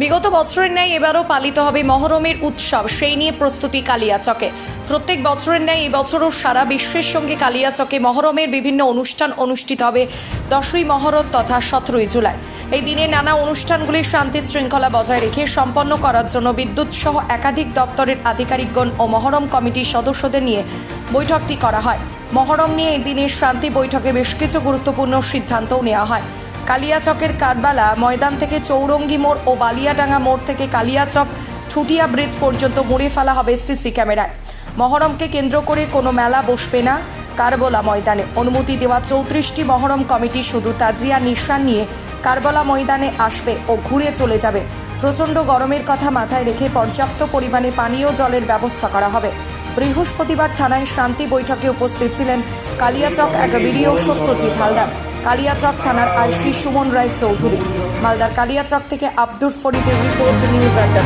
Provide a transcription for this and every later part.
বিগত বছরের ন্যায় এবারও পালিত হবে মহরমের উৎসব। সেই নিয়ে প্রস্তুতি কালিয়াচকে। প্রত্যেক বছরের ন্যায় এবছরও সারা বিশ্বের সঙ্গে কালিয়াচকে মহরমের বিভিন্ন অনুষ্ঠান অনুষ্ঠিত হবে দশই মহরত তথা সতেরোই জুলাই। এই দিনে নানা অনুষ্ঠানগুলি শান্তি শৃঙ্খলা বজায় রেখে সম্পন্ন করার জন্য বিদ্যুৎ সহ একাধিক দপ্তরের আধিকারিকগণ ও মহরম কমিটির সদস্যদের নিয়ে বৈঠকটি করা হয়। মহরম নিয়ে এই দিনের শান্তি বৈঠকে বেশ কিছু গুরুত্বপূর্ণ সিদ্ধান্তও নেওয়া হয়। কালিয়াচকের কারবালা ময়দান থেকে চৌরঙ্গি মোড় ও বালিয়াডাঙ্গা মোড় থেকে কালিয়াচক ঠুটিয়া ব্রিজ পর্যন্ত মুড়ে ফেলা হবে সিসি ক্যামেরায়। মহরমকে কেন্দ্র করে কোনো মেলা বসবে না কারবলা ময়দানে। অনুমতি দেওয়া চৌত্রিশটি মহরম কমিটি শুধু তাজিয়া নিশান নিয়ে কারবলা ময়দানে আসবে ও ঘুরে চলে যাবে। প্রচণ্ড গরমের কথা মাথায় রেখে পর্যাপ্ত পরিমাণে পানীয় জলের ব্যবস্থা করা হবে। বৃহস্পতিবার থানায় শান্তি বৈঠকে উপস্থিত ছিলেন কালিয়াচক এক বিডিও সত্যজিৎ হালদার। কালিয়াচক থানার আইসি সুমন রায় চৌধুরী। মালদার কালিয়াচক থেকে আব্দুর ফরিদের রিপোর্ট, নিউজ আড্ডা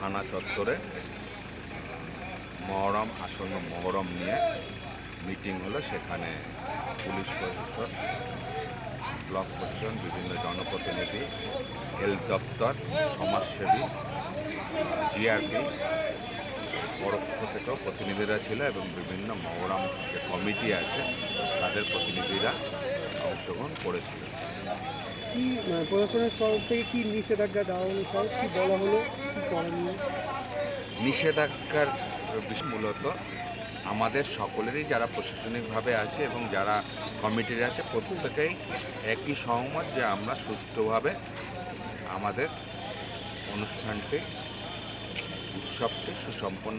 থানা চত্বরে মহরম, আসন্ন মহরম নিয়ে মিটিং হলো। সেখানে পুলিশ প্রশাসন ব্লক প্রশাসন, বিভিন্ন জনপ্রতিনিধি, হেলথ দপ্তর, সমাজসেবী জিআরপি পরোক্ষ থেকেও প্রতিনিধিরা ছিল এবং বিভিন্ন মহরম যে কমিটি আছে তাদের প্রতিনিধিরা অংশগ্রহণ করেছিল। কি প্রশাসনের তরফ থেকে কি নিষেধাজ্ঞা দেওয়া হলো সব কি বলা হলো কি করণীয় নিষেধাজ্ঞার মূলত আমাদের সকলেরই যারা প্রশাসনিকভাবে আছে এবং যারা কমিটির আছে প্রত্যেকেই একই সহমত যে আমরা সুষ্ঠুভাবে আমাদের অনুষ্ঠানটি উৎসবটি সুসম্পন্ন